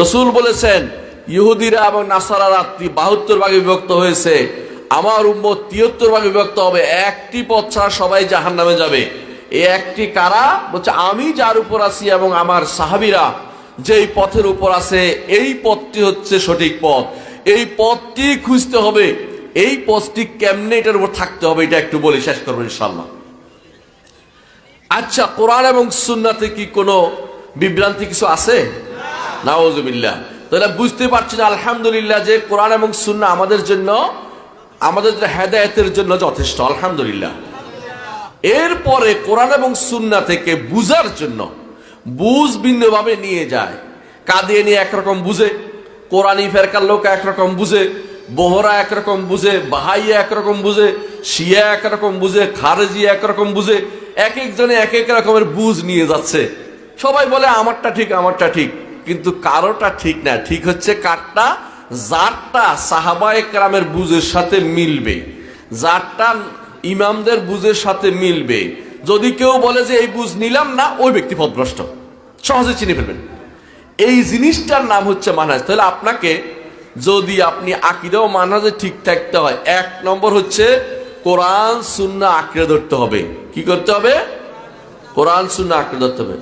রসুল বলেছেন, ইহুদিরা এবং নাসারা রাত্রি বাহাত্তর ভাগে বিভক্ত হয়েছে। আমার উম্মত তিয়াত্তর ভাগে বিভক্ত হবে। একটি পথ ছাড়া সবাই জাহান নামে যাবে। এই একটি কারা? বলছে, আমি যার উপর আছি এবং আমার সাহাবিরা যেই পথের উপর আছে, এই পথটি হচ্ছে সঠিক পথ। এই পথটি খুঁজতে হবে। এই পথটি কেমনে এটার উপর থাকতে হবে, এটা একটু বলে, শেষ করব ইনশাল্লাহ আচ্ছা কোরআন এবং সুন্নাতে কি কোনো বিভ্রান্তি কিছু আছে? নাওজুবিল্লাহ তাহলে বুঝতে পারছি না, আলহামদুলিল্লাহ যে কোরআন এবং সুন্না আমাদের জন্য, আমাদের হেদায়তের জন্য যথেষ্ট, আলহামদুলিল্লাহ। এরপরে কোরআন এবং সুন্না থেকে বুঝার জন্য বুঝ ভিন্নভাবে নিয়ে যায়। কাঁদিয়ে নিয়ে একরকম বুঝে কোরআনী ফেরকার লোক একরকম বুঝে, বোহরা একরকম বুঝে বাহাইয়া একরকম বুঝে, শিয়া একরকম বুঝে, খারেজি একরকম বুঝে, এক একজনে এক এক রকমের বুঝ নিয়ে যাচ্ছে। সবাই বলে, আমারটা ঠিক আমারটা ঠিক। কিন্তু কারোটা ঠিক না, ঠিক হচ্ছে কারটা, যারটা সাহাবায়ে কেরামের বুঝের সাথে মিলবে, যারটা ইমামদের বুঝের সাথে মিলবে। যদি কেউ বলে যে এই বুঝ নিলাম না, ওই ব্যক্তি পথভ্রষ্ট সহজে চিনে ফেলবেন। এই জিনিসটার নাম হচ্ছে মানহাজ। তাহলে আপনাকে যদি আপনি আকিদাও মানহাজে ঠিক থাকতে হয়, এক নম্বর হচ্ছে কোরআন সুন্না আঁকড়ে ধরতে হবে। কি করতে হবে? কোরআন সুন্না আঁকড়ে ধরতে হবে।